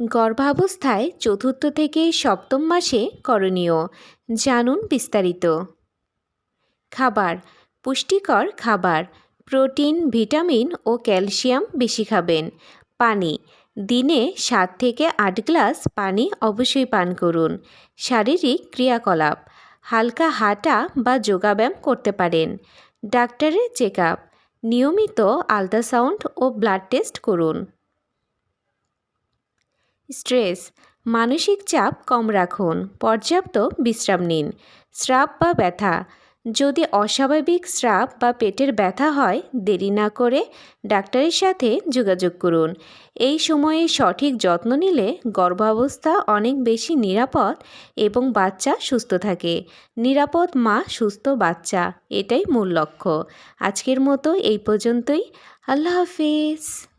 গর্ভাবস্থায় চতুর্থ থেকে সপ্তম মাসে করণীয়। জানুন বিস্তারিত। খাবার, পুষ্টিকর খাবার, প্রোটিন, ভিটামিন ও ক্যালসিয়াম বেশি খাবেন। পানি, দিনে সাত থেকে আট গ্লাস পানি অবশ্যই পান করুন। শারীরিক ক্রিয়াকলাপ, হালকা হাঁটা বা যোগাব্যায়াম করতে পারেন। ডাক্তারের চেক নিয়মিত আলট্রাসাউন্ড ও ব্লাড টেস্ট করুন। স্ট্রেস, মানসিক চাপ কম রাখুন, পর্যাপ্ত বিশ্রাম নিন। স্রাব বা ব্যথা, যদি অস্বাভাবিক স্রাব বা পেটের ব্যথা হয়, দেরি না করে ডাক্তারের সাথে যোগাযোগ করুন। এই সময়ে সঠিক যত্ন নিলে গর্ভাবস্থা অনেক বেশি নিরাপদ এবং বাচ্চা সুস্থ থাকে। নিরাপদ মা, সুস্থ বাচ্চা, এটাই মূল লক্ষ্য। আজকের মতো এই পর্যন্তই। আল্লাহ হাফিজ।